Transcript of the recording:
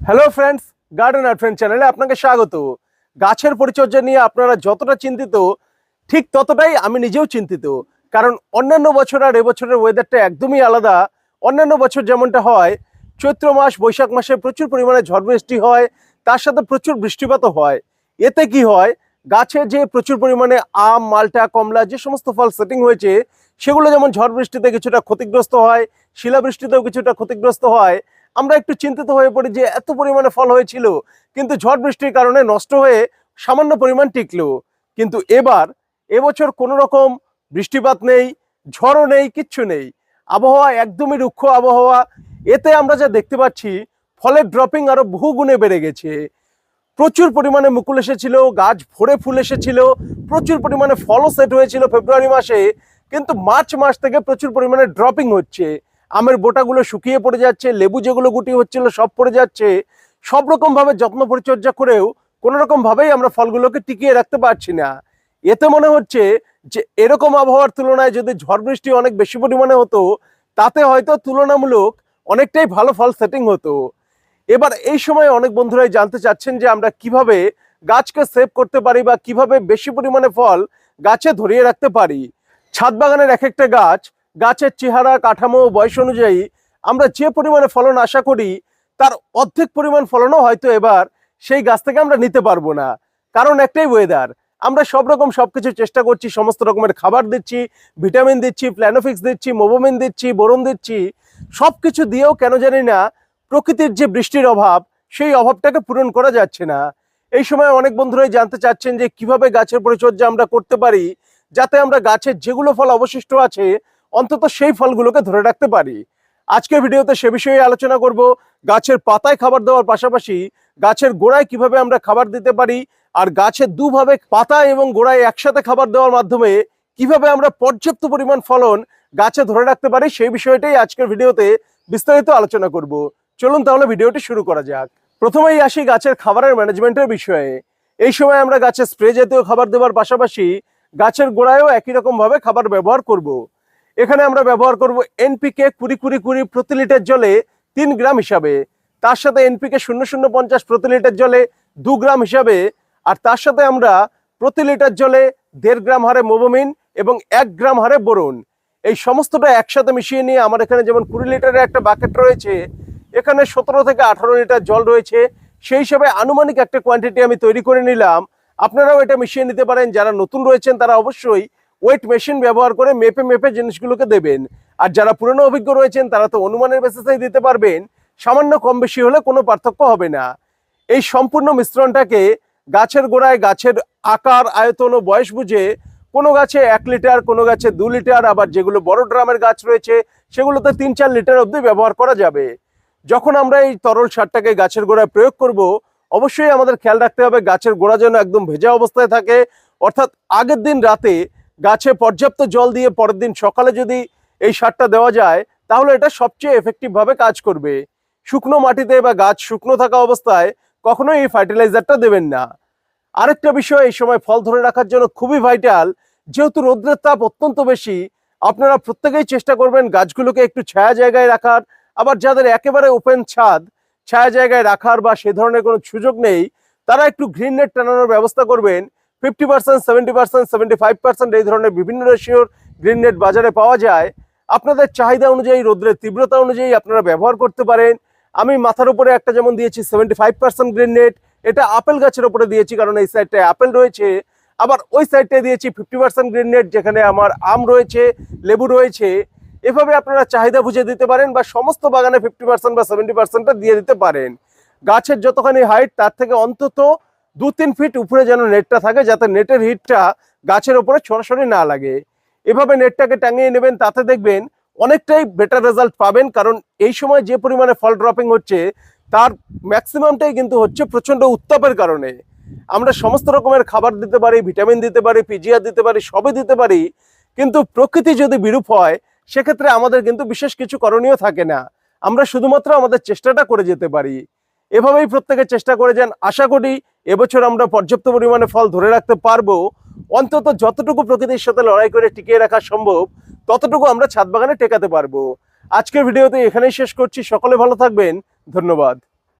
Hello friends garden আর friend চ্যানেলে আপনাকে স্বাগত। গাছের পরিচর্যা নিয়ে আপনারা যতটা চিন্তিত, ঠিক ততটাই আমি নিজেও চিন্তিত। কারণ অন্যান্য বছর আর এবছরের ওয়েদারটা একদমই আলাদা। অন্যান্য বছর যেমনটা হয়, চৈত্র মাস, বৈশাখ মাসে প্রচুর পরিমাণে ঝড় বৃষ্টি হয়, তার সাথে প্রচুর বৃষ্টিপাতও হয়। এতে কি হয়, গাছে যে প্রচুর পরিমাণে আম, মালটা, কমলা, যে সমস্ত ফল সেটিং হয়েছে, সেগুলো যেমন ঝড় বৃষ্টিতে কিছুটা ক্ষতিগ্রস্ত হয়, শিলাবৃষ্টিতেও কিছুটা ক্ষতিগ্রস্ত হয় আমরা একটু চিন্তিত হয়ে পড়ি যে এত পরিমাণে ফল হয়েছিল, কিন্তু ঝড় বৃষ্টির কারণে নষ্ট হয়ে সামান্য পরিমাণ টিকলো। কিন্তু এবার, এবছর কোনো রকম বৃষ্টিপাত নেই, ঝড়ও নেই, কিচ্ছু নেই। আবহাওয়া একদমই রুক্ষ আবহাওয়া। এতে আমরা যা দেখতে পাচ্ছি, ফলের ড্রপিং আরও বহু গুণে বেড়ে গেছে। প্রচুর পরিমাণে মুকুল এসেছিল, গাছ ভরে ফুল এসেছিল, প্রচুর পরিমাণে ফলও সেট হয়েছিল ফেব্রুয়ারি মাসে, কিন্তু মার্চ মাস থেকে প্রচুর পরিমাণে ড্রপিং হচ্ছে। আমের বোটাগুলো শুকিয়ে পড়ে যাচ্ছে, লেবু যেগুলো গুটি হচ্ছিল সব পড়ে যাচ্ছে। সব রকম ভাবে যত্ন পরিচর্যা করেও কোনো রকম ভাবেই আমরা ফলগুলোকে টিকিয়ে রাখতে পারছি না। এতে মনে হচ্ছে যে এরকম আবহাওয়ার তুলনায় যদি ঝড় বৃষ্টি অনেক বেশি পরিমাণে হতো, তাতে হয়তো তুলনামূলক অনেকটাই ভালো ফল সেটিং হতো। এবার এই সময় অনেক বন্ধুরাই জানতে চাচ্ছেন যে আমরা কীভাবে গাছকে সেভ করতে পারি বা কীভাবে বেশি পরিমাণে ফল গাছে ধরিয়ে রাখতে পারি। ছাদ বাগানের এক একটা গাছ গাছের চেহারা, কাঠামো, বয়স অনুযায়ী আমরা যে পরিমাণে ফলন আশা করি, তার অর্ধেক পরিমাণ ফলনও হয়তো এবার সেই গাছ থেকে আমরা নিতে পারব না। কারণ একটাই ওয়েদার আমরা সব রকম সব কিছু চেষ্টা করছি, সমস্ত রকমের খাবার দিচ্ছি ভিটামিন দিচ্ছি প্ল্যানোফিক্স দিচ্ছি মোবোমিন দিচ্ছি বোরন দিচ্ছি সব কিছু দিয়েও কেন জানি না প্রকৃতির যে বৃষ্টির অভাব, সেই অভাবটাকে পূরণ করা যাচ্ছে না। এই সময় অনেক বন্ধুরাই জানতে চাচ্ছেন যে কীভাবে গাছের পরিচর্যা আমরা করতে পারি, যাতে আমরা গাছের যেগুলো ফল অবশিষ্ট আছে অন্তত সেই ফলগুলোকে ধরে রাখতে পারি। আজকের ভিডিওতে সে বিষয়ে আলোচনা করব, গাছের পাতায় খাবার দেওয়ার পাশাপাশি গাছের গোড়ায় কীভাবে আমরা খাবার দিতে পারি আর গাছের দুভাবে পাতা এবং গোড়ায় একসাথে খাবার দেওয়ার মাধ্যমে কীভাবে আমরা পর্যাপ্ত পরিমাণ ফলন গাছে ধরে রাখতে পারি সেই বিষয়টাই আজকের ভিডিওতে বিস্তারিত আলোচনা করব। চলুন তাহলে ভিডিওটি শুরু করা যাক। প্রথমেই আসি গাছের খাবারের ম্যানেজমেন্টের বিষয়ে। এই সময় আমরা গাছে স্প্রে জাতীয় খাবার দেওয়ার পাশাপাশি গাছের গোড়ায়ও একই রকম ভাবে খাবার ব্যবহার করব। এখানে আমরা ব্যবহার করব এনপিকে কুড়ি কুড়ি কুড়ি প্রতি লিটার জলে তিন গ্রাম হিসাবে। তার সাথে এনপিকে শূন্য শূন্য পঞ্চাশ প্রতি লিটার জলে দু গ্রাম হিসাবে। আর তার সাথে আমরা প্রতি লিটার জলে দেড় গ্রাম হারে মোবোমিন এবং এক গ্রাম হারে বোরন। এই সমস্তটা একসাথে মিশিয়ে নিয়ে আমার এখানে যেমন কুড়ি লিটারের একটা বাকেট রয়েছে, এখানে সতেরো থেকে আঠারো লিটার জল রয়েছে। সেই হিসাবে আনুমানিক একটা কোয়ান্টিটি আমি তৈরি করে নিলাম। আপনারাও এটা মিশিয়ে নিতে পারেন। যারা নতুন রয়েছেন তারা অবশ্যই ওয়েট মেশিন ব্যবহার করে মেপে মেপে জিনিসগুলোকে দেবেন। আর যারা পুরনো অভিজ্ঞ রয়েছেন, তারা তো অনুমানের বেসিসেই দিতে পারবেন। সামান্য কম বেশি হলে কোনো পার্থক্য হবে না। এই সম্পূর্ণ মিশ্রণটাকে গাছের গোড়ায় গাছের আকার, আয়তন ও বয়স বুঝে কোনো গাছে এক লিটার, কোনো গাছে দু লিটার, আবার যেগুলো বড় ড্রামের গাছ রয়েছে, সেগুলোতে তিন চার লিটার অবধি ব্যবহার করা যাবে। যখন আমরা এই তরল সারটাকে গাছের গোড়ায় প্রয়োগ করব, অবশ্যই আমাদের খেয়াল রাখতে হবে গাছের গোড়া যেন একদম ভেজা অবস্থায় থাকে। অর্থাৎ আগের দিন রাতে গাছে পর্যাপ্ত জল দিয়ে পরের দিন সকালে যদি এই সারটা দেওয়া যায়, তাহলে এটা সবচেয়ে এফেক্টিভ ভাবে কাজ করবে। শুকনো মাটিতে বা গাছ শুকনো থাকা অবস্থায় কখনোই এই ফার্টিলাইজারটা দেবেন না। আরেকটা বিষয়, এই সময় ফল ধরে রাখার জন্য খুবই ভাইটাল যেহেতু রৌদ্রের তাপ অত্যন্ত বেশি, আপনারা প্রত্যেকেই চেষ্টা করবেন গাছগুলোকে একটু ছায়া জায়গায় রাখার। আবার যাদের একেবারে ওপেন ছাদ, ছায়া জায়গায় রাখার বা সে ধরনের কোনো সুযোগ নেই, তারা একটু গ্রিন নেট টানানোর ব্যবস্থা করবেন। Fifty percent, seventy percent, seventy five percent এই ধরনের বিভিন্ন রেশিওর গ্রিন নেট বাজারে পাওয়া যায়। আপনাদের চাহিদা অনুযায়ী, রোদ্রের তীব্রতা অনুযায়ী আপনারা ব্যবহার করতে পারেন। আমি মাথার উপরে একটা যেমন দিয়েছি, seventy five percent green net এটা আপেল গাছের উপরে দিয়েছি কারণ এই সাইডটায় আপেল রয়েছে। আবার ওই সাইডটায় দিয়েছি ফিফটি পার্সেন্ট গ্রিন নেট যেখানে আমার আম রয়েছে, লেবু রয়েছে। এভাবে আপনারা চাহিদা বুঝে দিতে পারেন বা সমস্ত বাগানে ফিফটি পার্সেন্ট বা সেভেন্টি পার্সেন্টটা দিয়ে দিতে পারেন। গাছের যতখানি হাইট তার থেকে অন্তত দু তিন ফিট উপরে যেন নেটটা থাকে যাতে নেটের হিটটা গাছের ওপরে সরাসরি না লাগে। এভাবে নেটটাকে টাঙিয়ে নেবেন, তাতে দেখবেন অনেকটাই বেটার রেজাল্ট পাবেন। কারণ এই সময় যে পরিমাণে ফল ড্রপিং হচ্ছে, তার ম্যাক্সিমামটাই কিন্তু হচ্ছে প্রচণ্ড উত্তাপের কারণে। আমরা সমস্ত রকমের খাবার দিতে পারি ভিটামিন দিতে পারি পিজিআর দিতে পারি, সবই দিতে পারি। কিন্তু প্রকৃতি যদি বিরূপ হয়, সেক্ষেত্রে আমাদের কিন্তু বিশেষ কিছু করণীয় থাকে না। আমরা শুধুমাত্র আমাদের চেষ্টাটা করে যেতে পারি। এভাবেই প্রত্যেকে চেষ্টা করে যান। আশা করি এবছর আমরা পর্যাপ্ত পরিমাণে ফল ধরে রাখতে পারব। অন্তত যতটুকু প্রকৃতির সাথে লড়াই করে টিকিয়ে রাখা সম্ভব, ততটুকু আমরা ছাদ বাগানে টেকাতে পারব। আজকের ভিডিওতে এখানেই শেষ করছি। সকলে ভালো থাকবেন। ধন্যবাদ।